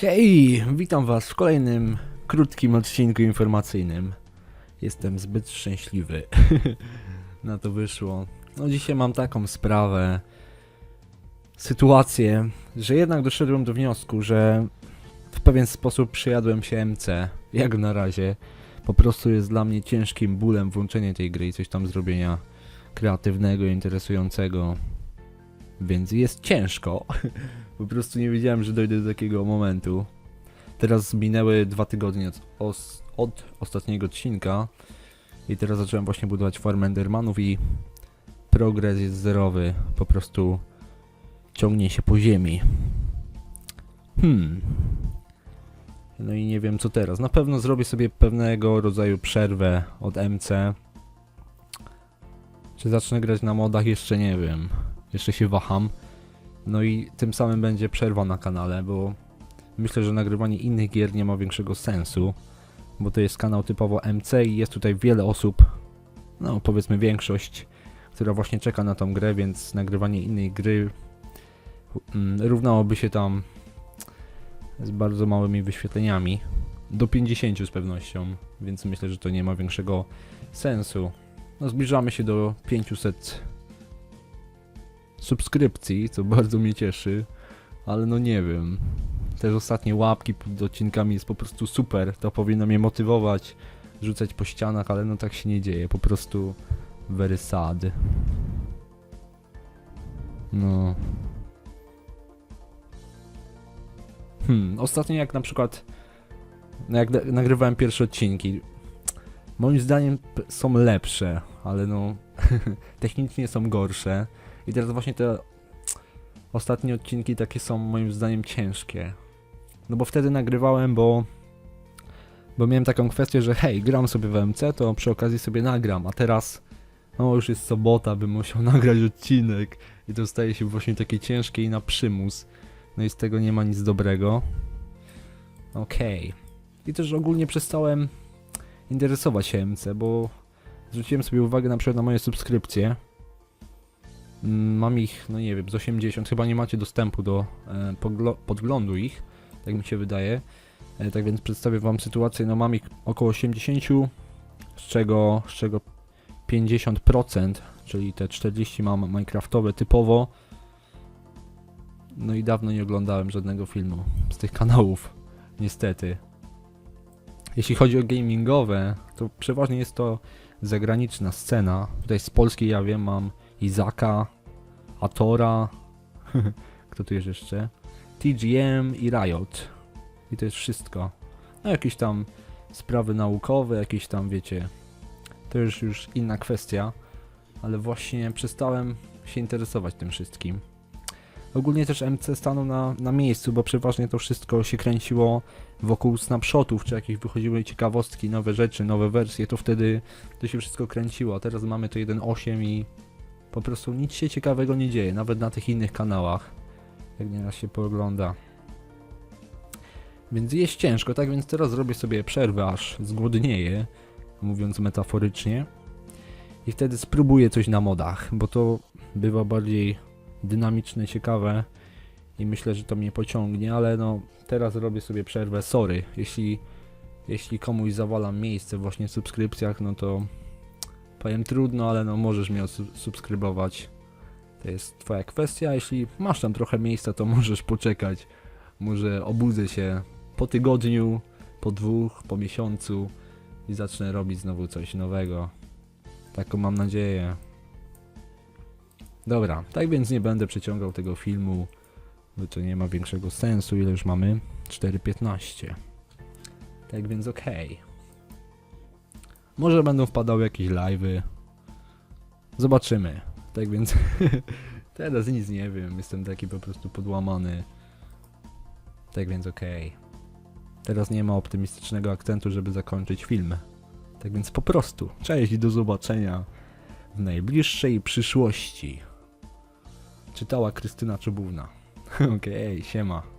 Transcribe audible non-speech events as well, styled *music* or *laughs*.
Hej, witam was w kolejnym krótkim odcinku informacyjnym. Jestem zbyt szczęśliwy. *laughs* Na to wyszło. No dzisiaj mam taką sprawę, sytuację, że jednak doszedłem do wniosku, że w pewien sposób przyjadłem się MC, jak na razie. Po prostu jest dla mnie ciężkim bólem włączenie tej gry i coś tam zrobienia kreatywnego, interesującego. Więc jest ciężko. *laughs* Po prostu nie wiedziałem, że dojdę do takiego momentu. Teraz minęły dwa tygodnie od, os, od ostatniego odcinka i teraz zacząłem właśnie budować farmę Endermanów i progres jest zerowy. Po prostu ciągnie się po ziemi. Hmm. No i nie wiem co teraz. Na pewno zrobię sobie pewnego rodzaju przerwę od MC. Czy zacznę grać na modach? Jeszcze nie wiem. Jeszcze się waham. No i tym samym będzie przerwa na kanale, bo myślę, że nagrywanie innych gier nie ma większego sensu, bo to jest kanał typowo MC i jest tutaj wiele osób, no powiedzmy większość, która właśnie czeka na tą grę, więc nagrywanie innej gry mm, równałoby się tam z bardzo małymi wyświetleniami, do 50 z pewnością, więc myślę, że to nie ma większego sensu. No zbliżamy się do 500 subskrypcji, co bardzo mnie cieszy, ale no nie wiem. Też ostatnie łapki pod odcinkami jest po prostu super, to powinno mnie motywować, rzucać po ścianach, ale no tak się nie dzieje, po prostu very sad. No. Hmm, ostatnio jak na przykład no jak na- nagrywałem pierwsze odcinki, moim zdaniem są lepsze, ale no *laughs* technicznie są gorsze. I teraz właśnie te ostatnie odcinki takie są moim zdaniem ciężkie. No bo wtedy nagrywałem, bo bo miałem taką kwestię, że hej, gram sobie w MC, to przy okazji sobie nagram, a teraz no już jest sobota, bym musiał *laughs* nagrać odcinek i to staje się właśnie takie ciężkie i na przymus. No i z tego nie ma nic dobrego. Okej. I też ogólnie przestałem interesować się MC, bo zwróciłem sobie uwagę na przykład na moje subskrypcje. Mm, Mam ich, no nie wiem, z 80. Chyba nie macie dostępu do e, podglądu ich, tak mi się wydaje. E, tak więc przedstawię wam sytuację. No mam ich około 80, z czego, z czego 50%, czyli te 40 mam Minecraftowe typowo. No i dawno nie oglądałem żadnego filmu z tych kanałów, niestety. Jeśli chodzi o gamingowe, to przeważnie jest to zagraniczna scena. Tutaj z Polski ja wiem, mam Izaka, Atora, *laughs* kto tu jest jeszcze? TGM i Riot. I to jest wszystko. No jakieś tam sprawy naukowe, jakieś tam, wiecie, to już już inna kwestia, ale właśnie przestałem się interesować tym wszystkim. Ogólnie też MC stanął na, na miejscu, bo przeważnie to wszystko się kręciło wokół snapshotów, czy jakieś wychodziły ciekawostki, nowe rzeczy, nowe wersje, to wtedy to się wszystko kręciło, a teraz mamy to 1.8 i po prostu nic się ciekawego nie dzieje, nawet na tych innych kanałach, jak nieraz się poogląda. Więc jest ciężko, tak więc teraz zrobię sobie przerwę, aż zgłodnieję, mówiąc metaforycznie. I wtedy spróbuję coś na modach, bo to bywa bardziej dynamiczne, ciekawe i myślę, że to mnie pociągnie, ale no teraz robię sobie przerwę, sorry, jeśli, jeśli komuś zawalam miejsce właśnie w subskrypcjach, no to powiem trudno, ale no możesz mnie subskrybować. To jest twoja kwestia, jeśli masz tam trochę miejsca, to *laughs* możesz poczekać. Może obudzę się po tygodniu, po dwóch, po miesiącu i zacznę robić znowu coś nowego. Taką mam nadzieję. Dobra, tak więc nie będę przeciągał tego filmu, bo to nie ma większego sensu. Ile już mamy? 4.15. Tak więc okej. Może będą wpadały jakieś live'y. Zobaczymy. Tak więc *laughs* teraz nic nie wiem. Jestem taki po prostu podłamany. Tak więc okej. Teraz nie ma optymistycznego akcentu, żeby zakończyć film. Tak więc po prostu. Cześć i do zobaczenia w najbliższej przyszłości. Czytała Krystyna Czubówna. *laughs* Okej, siema.